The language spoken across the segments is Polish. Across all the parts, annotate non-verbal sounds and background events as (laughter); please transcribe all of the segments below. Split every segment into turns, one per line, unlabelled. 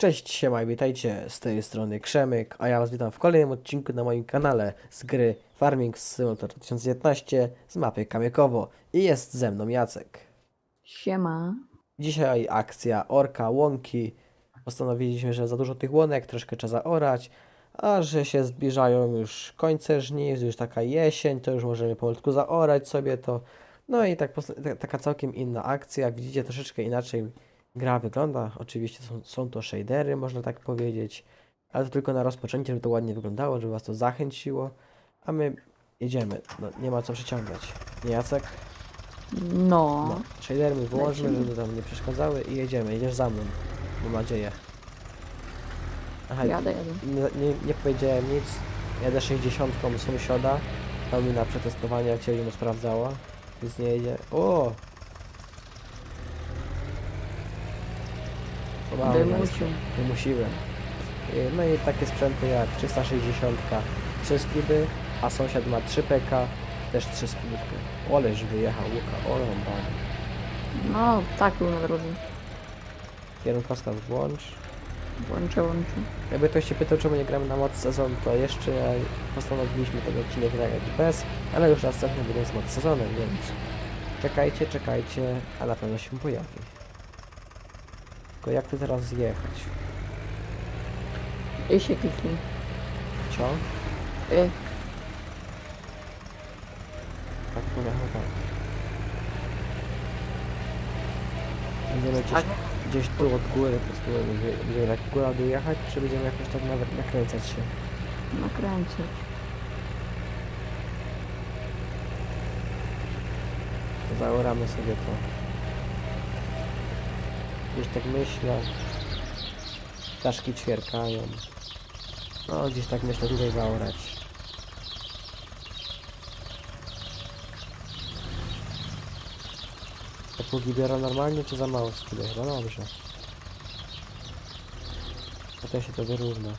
Cześć, siema i witajcie z tej strony Krzemyk, a ja was witam w kolejnym odcinku na moim kanale z gry Farming Simulator 2019 z mapy Kamykowo i jest ze mną Jacek.
Siema.
Dzisiaj akcja Orka, Łąki. Postanowiliśmy, że za dużo tych łąek, troszkę trzeba zaorać, a że się zbliżają już końce żniw, już taka jesień, to już możemy powolutku zaorać sobie to. No i tak, taka całkiem inna akcja, jak widzicie troszeczkę inaczej gra wygląda. Oczywiście są, są to shadery, można tak powiedzieć, ale to tylko na rozpoczęcie, żeby to ładnie wyglądało, żeby was to zachęciło. A my jedziemy, no nie ma co przeciągać. Nie Jacek?
No.
No, shadery my
Lecimy.
żeby tam nie przeszkadzały i jedziemy, jedziesz za mną, mam nadzieję. Aha,
Jadę, jadę.
nie, nie, nie powiedziałem nic, jadę 60 sąsiada, dał mi na przetestowanie, jak się mu sprawdzała, więc nie jedzie. O!
Wymusił.
Wymusiłem. Y, No i takie sprzęty jak 360, 3 skiby, a sąsiad ma 3 PK, też 3 skibówkę. Oleż wyjechał Łuka, bawi.
No, tak był na drodze.
Kierunkowskaz włącz.
Łączę, łączę.
Jakby ktoś się pytał, czemu nie gramy na moc sezon, to jeszcze postanowiliśmy ten odcinek nagrać bez, ale już następny będzie z moc sezonem, więc czekajcie, czekajcie, a na pewno się pojawi. Tylko jak tu teraz zjechać?
I się kliknij.
Co?
Y,
Tak pojechał tak. Będziemy gdzieś,
tak?
gdzieś tu od góry, po prostu będziemy, będziemy tak góra dół jechać, czy będziemy jakoś tak nawet nakręcać się?
Nakręcać.
Zaoramy sobie to. Gdzieś tak myślę. Ptaszki ćwierkają. No, gdzieś tak myślę tutaj zaorać. Te pługi biorą normalnie, czy za mało skille? No dobrze. Potem się to wyrówna.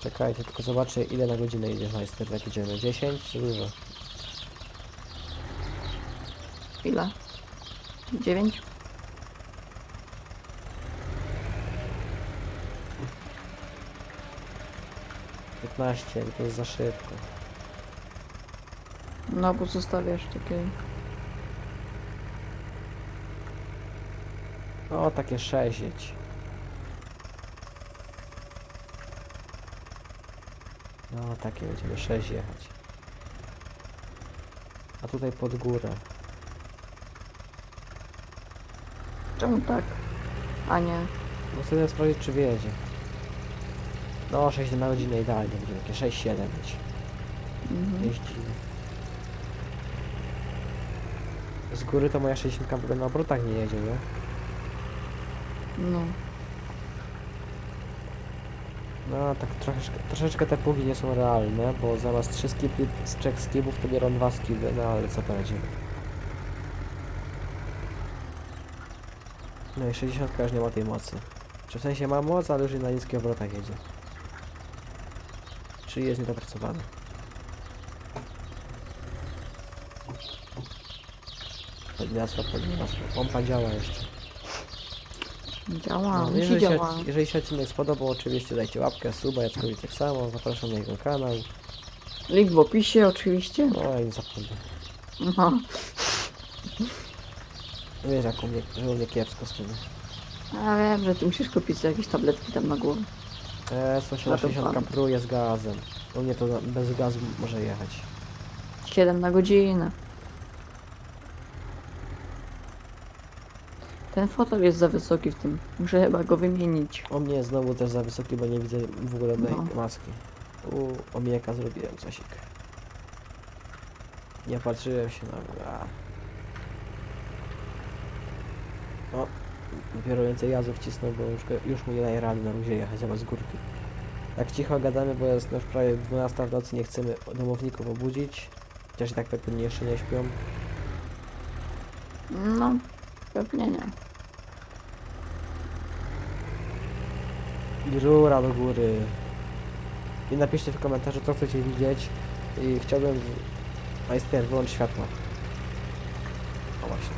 Czekajcie, tylko zobaczę ile na godzinę idziesz majster, jak idziemy. 10 czy dużo?
Ile? Dziewięć?
Piętnaście, to jest za szybko.
No, bo zostawiasz takie...
No, takie 6 jedź. No, takie będziemy 6 jechać. A tutaj pod górę.
Czemu tak? A nie.
No chcę sprawdzić, czy wyjedzie. No, 6 na godzinę idealnie będzie, takie 6-7 mieć.
Mhm.
Jeździmy. Z góry to moja 60 w ogóle na obrotach nie jedzie, nie?
No.
No, tak troszeczkę, troszeczkę te pługi nie są realne, bo zamiast 3 skipy z 3 skipów to biorą 2 skipy, no ale co poradzimy. No i 60 już nie ma tej mocy. Czy w sensie ma moc, ale już na niskich obrotach jedzie. Czyli jest niedopracowany. Podniosła, podniosła. Pompa działa jeszcze.
Działa,
No, jeżeli, się,
działa.
jeżeli się odcinek spodobał, oczywiście dajcie łapkę, suba, Jackowi tak samo, zapraszam na jego kanał.
Link w opisie oczywiście.
No i zapomnę.
No.
Wiesz jak u mnie, u mnie kiepsko z tym.
A wiem, że ty musisz kupić jakieś tabletki tam na głowę.
E, 160
pan.
pruje z gazem. U mnie to bez gazu może jechać.
7 na godzinę. Ten fotel jest za wysoki w tym. Muszę chyba go wymienić.
U mnie znowu też za wysoki, bo nie widzę w ogóle tej
No.
maski. U omieka zrobiłem cosik. Nie patrzyłem się na... A. O, dopiero więcej jazów wcisnął, bo już, już mu nie daje rady na luzie jechać zamiast z górki. Tak cicho gadamy, bo jest już prawie 12 w nocy, nie chcemy domowników obudzić. Chociaż i tak pewnie jeszcze nie śpią.
No, pewnie nie.
I rura do góry. I napiszcie w komentarzu, co chcecie widzieć. I chciałbym... Majster, wyłącz światło. O właśnie.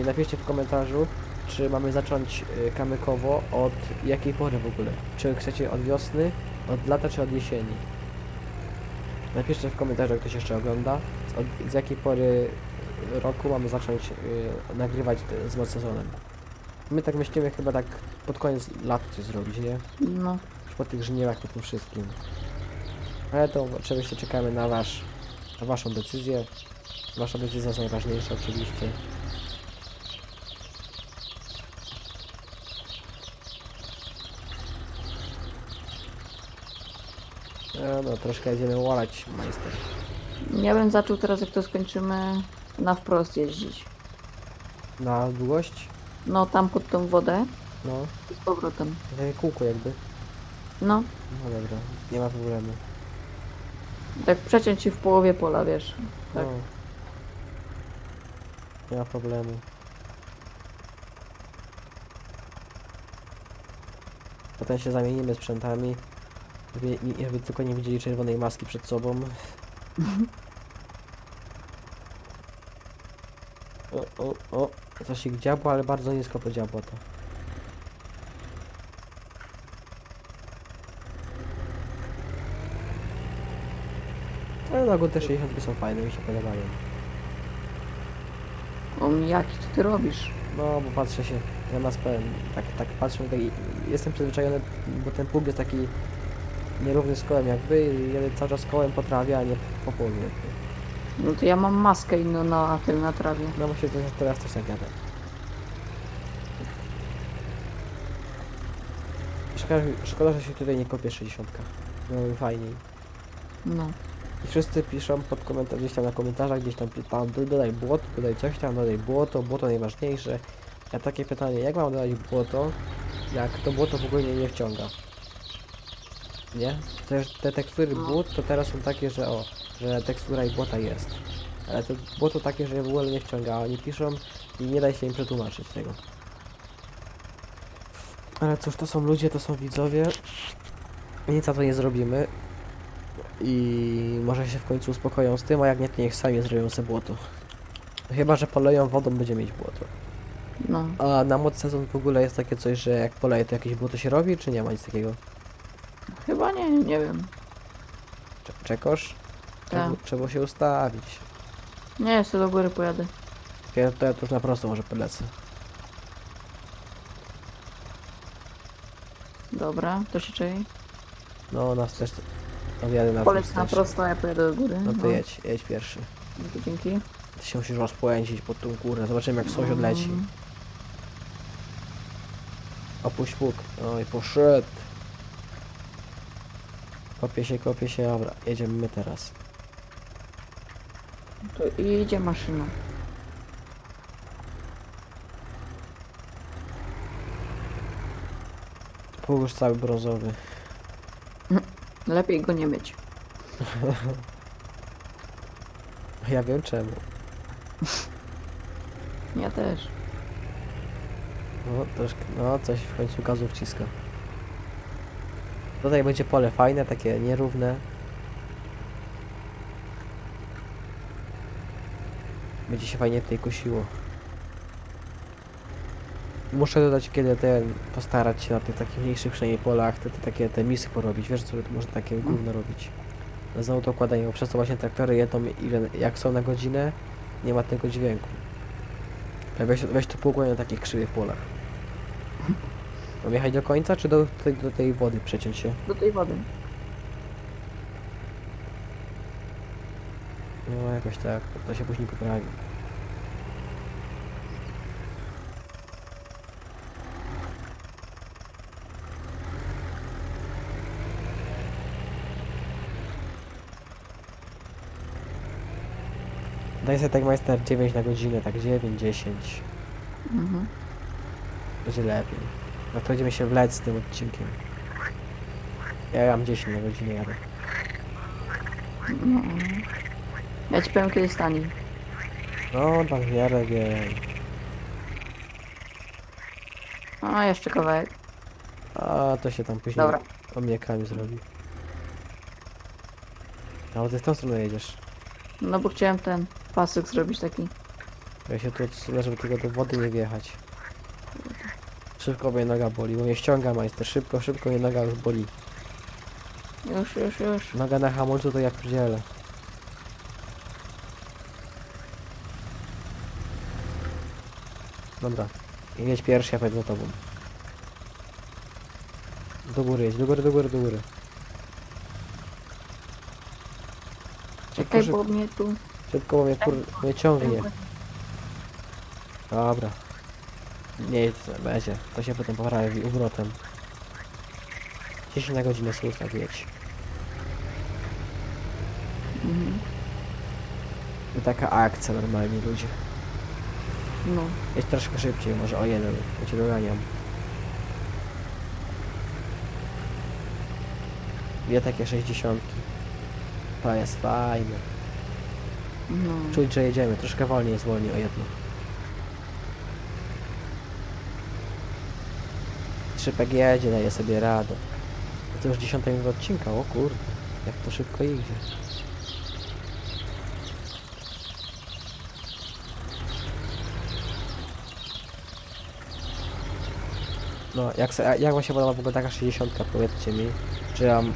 I napiszcie w komentarzu, czy mamy zacząć y, kamykowo od jakiej pory w ogóle? Czy chcecie od wiosny, od lata, czy od jesieni? Napiszcie w komentarzu, jak ktoś jeszcze ogląda, z, od, z jakiej pory roku mamy zacząć y, nagrywać z moc sezonem. My tak myślimy chyba tak pod koniec lata coś zrobić, nie?
No,
Już po tych żniwach, po tym wszystkim. Ale to oczywiście czekamy na wasz, na waszą decyzję. Wasza decyzja jest najważniejsza oczywiście. E, no, troszkę jedziemy łalać, majster.
ja bym zaczął teraz, jak to skończymy, na wprost jeździć.
Na długość?
No, tam pod tą wodę
No,
i z powrotem.
takie kółko jakby.
No,
No dobra, nie ma problemu.
tak przeciąć się w połowie pola, wiesz. Tak.
No. Nie ma problemu. Potem się zamienimy sprzętami. Żeby, żeby tylko nie widzieli czerwonej maski przed sobą. O, o, o. Coś dziabło, ale bardzo nisko podziabło to. Ale na ogół te 60 są fajne, mi się podobają.
O, jaki to ty robisz?
No, bo patrzę się, zamiast powiem, tak, tak patrzę, tak, i- jestem przyzwyczajony, bo ten pług jest taki nierówny z kołem jakby, i jadę cały czas kołem po trawie, a nie po jakby.
No to ja mam maskę inną na tym, na trawie.
No właśnie to, teraz też tak. Szkoda, szkoda, że się tutaj nie kopie 60. Byłoby fajniej.
No.
I wszyscy piszą pod komentarz, gdzieś tam na komentarzach, gdzieś tam pytam, dodaj błoto, dodaj coś tam, dodaj błoto, błoto najważniejsze. Ja takie pytanie, jak mam dodać błoto, jak to błoto w ogóle nie wciąga? Nie? Też te tekstury
No.
błot to teraz są takie, że o, że tekstura i błota jest. Ale to błoto takie, że w ogóle nie wciąga, oni piszą i nie da się im przetłumaczyć tego. Ale cóż, to są ludzie, to są widzowie. Nic za to nie zrobimy. I może się w końcu uspokoją z tym, a jak nie, to niech sami zrobią sobie błoto. Chyba, że poleją wodą, będzie mieć błoto.
No.
A na moc sezon w ogóle jest takie coś, że jak poleje, to jakieś błoto się robi, czy nie ma nic takiego?
Chyba nie, nie wiem.
Cze- Czekosz?
Tak.
trzeba się ustawić.
Nie, jeszcze do góry pojadę.
Ja, to ja to już na prosto może polecę.
Dobra, to się czai.
No, nas też... No, na
Poleć
tym
na prosto, a ja pojadę do góry.
No to jedź, jedź pierwszy.
Dzięki, dzięki.
Ty się musisz rozpłędzić pod tą górę. Zobaczymy jak sąsiad leci.
Mm,
Opuść pług. Oj, poszedł. Kopie się, kopie się, dobra, jedziemy my teraz.
To idzie maszyna.
Już cały brązowy. (laughs)
Lepiej go nie myć. (laughs)
Ja wiem czemu.
Ja też.
No, troszkę, no, coś w końcu gazu wciska. Tutaj będzie pole fajne, takie nierówne. Będzie się fajnie tutaj kosiło. Muszę dodać, kiedy ten, postarać się na tych takich mniejszych przynajmniej polach, te, te takie te misy porobić, wiesz co, można takie gówno robić. Znowu to układają, bo przez to właśnie traktory jedą, ile, jak są na godzinę, nie ma tego dźwięku. Weź, weź to pługło na takich krzywych polach. Mam jechać do końca, czy do, tej- do tej wody przeciąć się?
Do tej wody.
No jakoś tak, to się później poprawi. Daj sobie tak majster 9 na godzinę, tak 9, 10.
Mhm.
Będzie lepiej. No to będziemy się wleć z tym odcinkiem. Ja mam 10 na godzinę jadę.
No. Ja ci powiem kiedy stanie.
No, tam w miarę wiem.
A, jeszcze kawałek.
A to się tam później
Dobra.
omijekami zrobi. A bo ty w tą stronę jedziesz.
No bo chciałem ten pasek zrobić taki.
Ja się tu odsunę, żeby tylko do wody nie wjechać. Szybko mnie noga boli, bo mnie ściąga majster. Szybko, szybko mnie noga już boli.
Już, już, już.
Noga na hamulcu to ja pierdzielę. Dobra. Jedź pierwszy, ja pojedę za tobą. Do góry jedź, do góry, do góry, do góry.
Czekaj,
szybko.
bo mnie tu...
Szybko, bo mnie kur... mnie ciągnie. Dobra. Nie jedź, będzie. To się potem poprawi ubrotem. 10 na godzinę sobie jedź.
Mhm.
I taka akcja normalnie ludzie.
No.
Jedź troszkę szybciej, może o jeden, cię doganiam. Dwie takie 60. To jest fajne.
No.
Czuć, że jedziemy, troszkę wolniej jest wolniej o jedno. Trzypek jedzie, daje sobie radę. To już 10 minut odcinka, o kurde, jak to szybko idzie. No, jak, jak wam się podoba w ogóle taka 60, powiedzcie mi, czy mam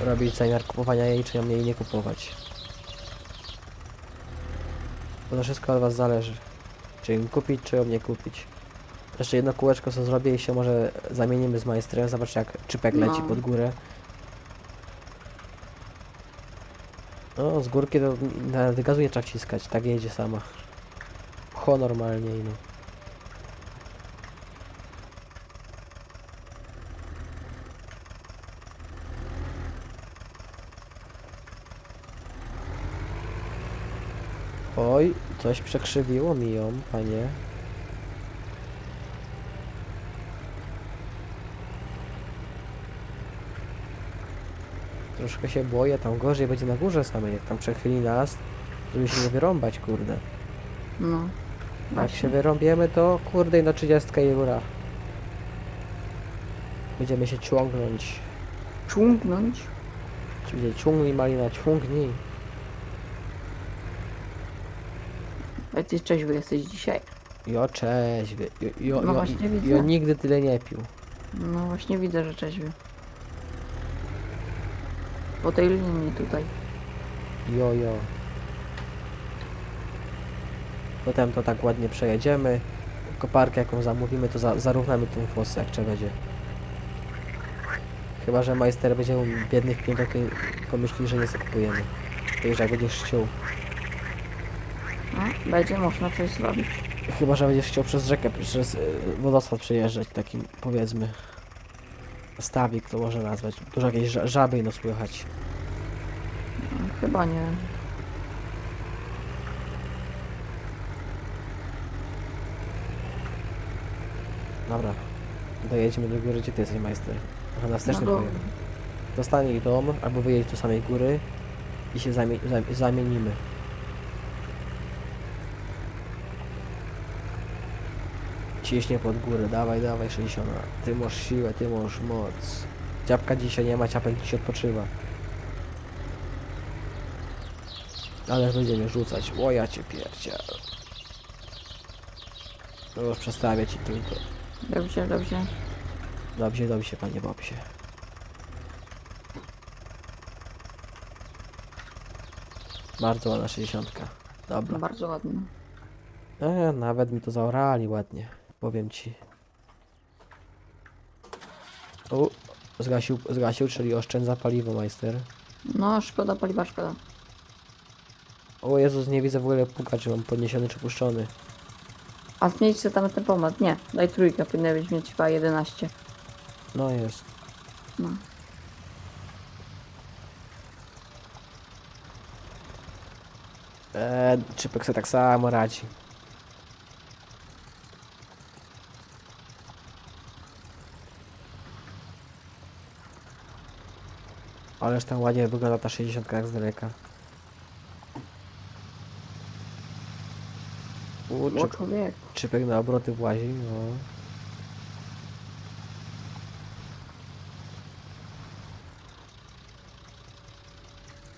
robić zamiar kupowania jej, czy mam jej nie kupować. Bo to wszystko od was zależy. Czy ją kupić, czy ją nie kupić. Jeszcze jedno kółeczko co zrobię i się może zamienimy z majstrem. Zobacz jak czypek leci
No.
pod górę. No, z górki to nawet gazu nie trzeba wciskać, tak jedzie sama. Ho normalnie i no. Oj, coś przekrzywiło mi ją, panie. Troszkę się boję, tam gorzej będzie na górze samej, jak tam przechyli nas, żeby się nie wyrąbać, kurde.
No.
Jak się wyrąbiemy, to kurde i na 30 i góra. Będziemy się ciągnąć.
Ciągnąć.
Czy będzie ciągnij, malina, ciągnij.
Ale ty trzeźwy jesteś dzisiaj.
Jo, cześć. Jo, jo,
No
jo,
właśnie widzę.
jo nigdy tyle nie pił.
No właśnie widzę, że trzeźwy. Po tej linii tutaj.
Jo, jo. Potem to tak ładnie przejedziemy. Koparkę jaką zamówimy, to za, zarównamy tą fosę, jak trzeba będzie. Chyba, że majster będzie biedny w piętach i pomyśli, że nie zakupujemy. To już jak będziesz chciał.
No, będzie można coś zrobić.
Chyba, że będziesz chciał przez rzekę, przez y, wodospad przejeżdżać, takim powiedzmy. Stawik to można nazwać. Dużo jakiejś ża- żaby no słychać.
Chyba nie.
Dobra. Dojedziemy do góry, gdzie ty jesteś majster? Na wstecznym
No.
Dostanie ich dom, albo wyjedź do samej góry i się zamie zam- zamienimy. Ciśnie pod górę, dawaj, dawaj 60. Ty masz siłę, ty masz moc. Dziabka dzisiaj nie ma, ciapek dziś odpoczywa. Ale będziemy rzucać. O ja cię pierdziel. No już przestawię ci tylko.
Dobrze, dobrze.
Dobrze, dobrze, panie Bobsie. Bardzo ładna 60. Dobra.
Bardzo ładnie.
E, nawet mi to zaorali ładnie, powiem ci. O, zgasił, zgasił, czyli oszczędza paliwo, majster.
No, szkoda paliwa, szkoda.
O Jezus, nie widzę w ogóle puka, czy mam podniesiony, czy puszczony.
A zmienić sobie tam ten pomad. Nie, daj trójkę, powinna być mieć chyba 11.
No jest.
No.
Eee, Czypek sobie tak samo radzi. Ależ tam ładnie wygląda ta 60 jak z daleka. U,
O
czyp,
człowiek.
czypek na obroty włazi, no.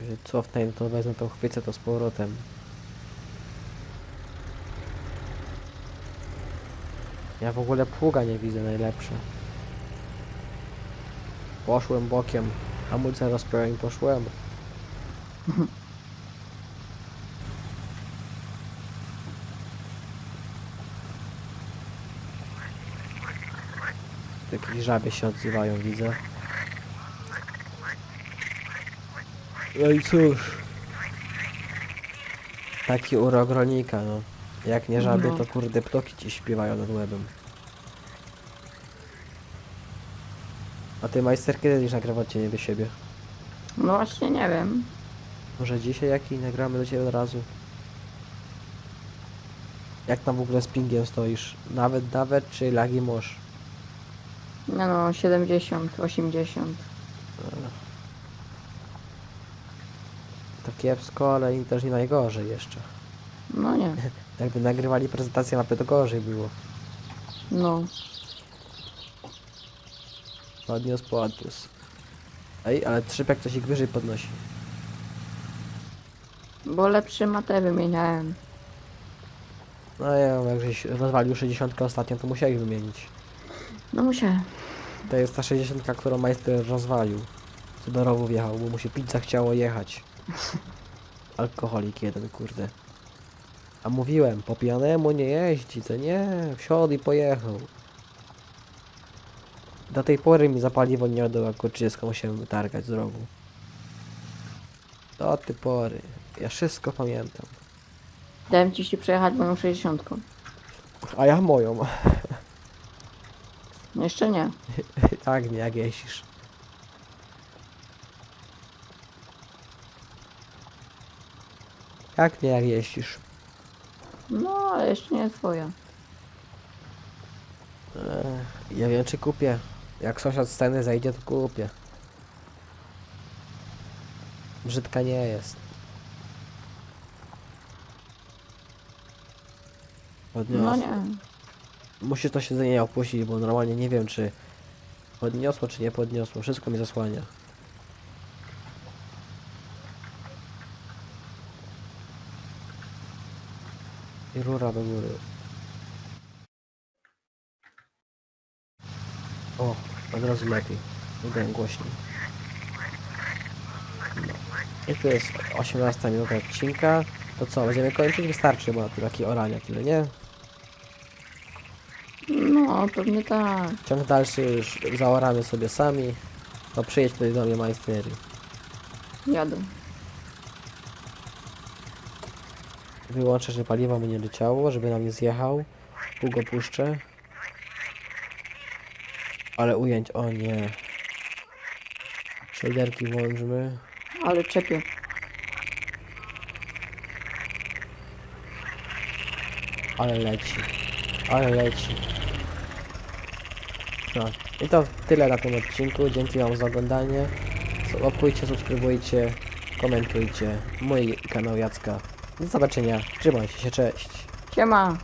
Że cofnę, to wezmę tą chwycę to z powrotem. Ja w ogóle pługa nie widzę najlepsze. Poszłem bokiem. Hamulce rozpiąłem i poszłem. Jakieś żabie się odzywają, widzę. No i cóż. Taki urok rolnika, no. Jak nie żabie,
No.
to kurde ptoki ci śpiewają nad łebem. A ty majster kiedy już nagrywać cię nie do siebie?
No właśnie nie wiem.
Może dzisiaj jaki nagramy do ciebie od razu? Jak tam w ogóle z pingiem stoisz? Nawet, nawet, czy lagi mosz?
Nie no, 70, 80.
To kiepsko, ale im też nie najgorzej jeszcze.
No nie. (laughs)
Jakby nagrywali prezentację mapy, to gorzej było.
No.
Podniósł, podniósł. Ej, ale trzypek coś ich wyżej podnosi.
Bo lepszy matę wymieniałem.
No ja, jak żeś rozwalił 60 ostatnio, to musieli wymienić.
No musiałem.
To jest ta 60, którą majster rozwalił. Co do rowu wjechał, bo mu się pić zachciało jechać. (laughs) Alkoholik jeden, kurde. A mówiłem, po pijanemu nie jeździ, to nie, wsiadł i pojechał. Do tej pory mi za paliwo nie oddał, jako 30 musiałem wytargać z rogu. Do tej pory. Ja wszystko pamiętam.
Dałem ci się przejechać moją 60.
A ja moją.
Jeszcze nie. (laughs)
tak, nie, jak jeździsz. Jak nie, jak jeździsz?
No, ale jeszcze nie twoja.
Ech, ja wiem, czy kupię. Jak sąsiad z sceny zejdzie, to kupię. Brzydka nie jest. Podniosło.
No nie.
Musisz to siedzenie opuścić, bo normalnie nie wiem, czy podniosło, czy nie podniosło. Wszystko mi zasłania. I rura do góry. O, od razu lepiej. Udałem głośniej. No. I tu jest 18 minuta odcinka. To co, będziemy kończyć? Wystarczy, bo tu takie orania tyle, nie?
No, pewnie tak.
Ciąg dalszy już zaoramy sobie sami. To przyjedź tutaj do mnie majstery.
Jadę.
Wyłączę, że paliwo mu nie leciało, żeby nam nie zjechał. Pół go puszczę. Ale ujęć, o nie. Shaderki włączmy.
Ale czepię.
Ale leci. Ale leci. No. I to tyle na tym odcinku. Dzięki Wam za oglądanie. Łapkujcie, subskrybujcie, komentujcie. Mój kanał Jacka. Do zobaczenia. Trzymajcie się, cześć.
Siema.